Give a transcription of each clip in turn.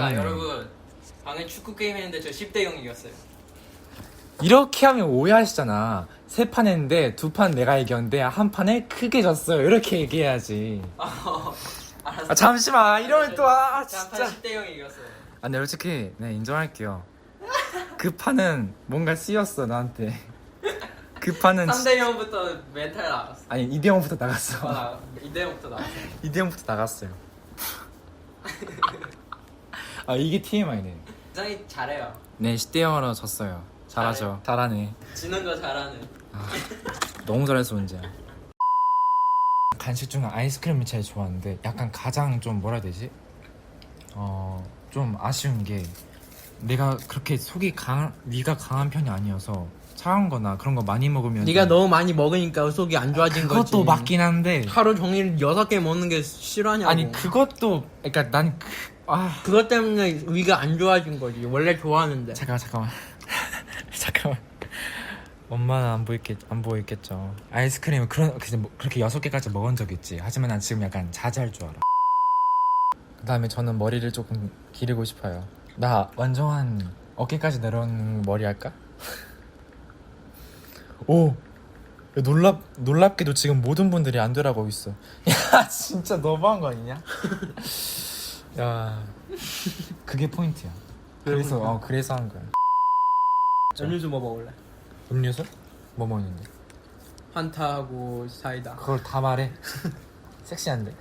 아까 그러네. 여러분 방에 축구 게임 했는데 저 10대 0 이겼어요. 이렇게 하면 오해하시잖아. 세 판 했는데 두 판 내가 이겼는데 한 판에 크게 졌어요. 이렇게 얘기해야지. 아, 알았어. 아 잠시만 이러면 또아저 진짜. 한판 10대 0 이겼어요. 아 근데 솔직히 네 인정할게요. 그 판은 뭔가 쓰였어 나한테. 그 판은 3대 0부터 멘탈 나갔어. 아니 이대형부터 나갔어. 아, 2대 0부터 나갔어. 이대형부터 나갔어요. 아 이게 TMI네. 굉장히 잘해요. 네 10대 0으로 졌어요. 잘하죠. 잘하네. 지는 거 잘하는. 너무 잘해서 문제야. 간식 중에 아이스크림을 제일 좋아하는데 약간 가장 좀 뭐라 해야 되지? 어 좀 아쉬운 게 내가 그렇게 속이 강 위가 강한 편이 아니어서 차가운 거나 그런 거 많이 먹으면 네가 좀- 너무 많이 먹으니까 속이 안 좋아진 거지. 그것도 맞긴 한데 하루 종일 여섯 개 먹는 게 싫어하냐고. 아니 그것도 그러니까 난 그, 아. 그것 때문에 위가 안 좋아진 거지. 원래 좋아하는데. 잠깐만 잠깐만. 잠깐만. 엄마는 안 보이겠 안 보이겠죠. 아이스크림을 그런 뭐- 그렇게 여섯 개까지 먹은 적 있지. 하지만 난 지금 약간 자제할 줄 알아. 그다음에 저는 머리를 조금 기르고 싶어요. 나 완전 한 어깨까지 내려오는 머리 할까? 오! 야, 놀랍 놀랍게도 지금 모든 분들이 안 되라고 있어. 야 진짜 너무한 거 아니냐 야. 그게 포인트야. 그래서 어 그래서 한 거야. 음료수 뭐 먹을래? 음료수? 뭐 먹는데? 환타하고 사이다. 그걸 다 말해. 섹시한데?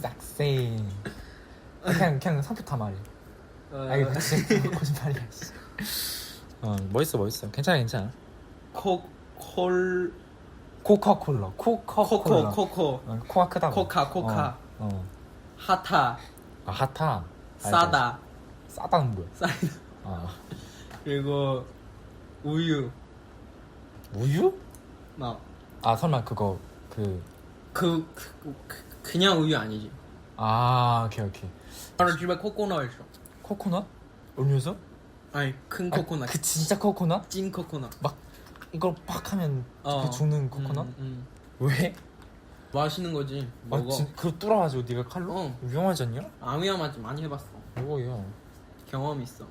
낙세 그냥 그냥 성표 다 말해. 아 이거 진짜 거짓말이야 씨. 어 멋있어 멋있어. 괜찮아 괜찮아. 코콜. 코카콜라. 코카콜라. 코코 코코 어, 코가 크다고. 코카, 코카. 어, 어. 하타 아 핫하 싸다 싸다는 뭐야 사이다 아 그리고 우유 우유? 막 아 설마 그거 그 그, 그, 그 그냥 우유 아니지. 아 오케이 오케이 바로 집에 코코넛 있어. 코코넛? 음료수? 아니 큰 아, 코코넛. 그 진짜 코코넛? 찐 코코넛. 막 이걸 팍 하면 어. 그 죽는 코코넛? 음, 음. 왜? 맛있는 거지. 아, 먹어. 진, 그거 뚫어가지고 네가 칼로? 어. 위험하지 않냐? 아미야 맛 많이 해봤어. 뭐야? 경험 있어.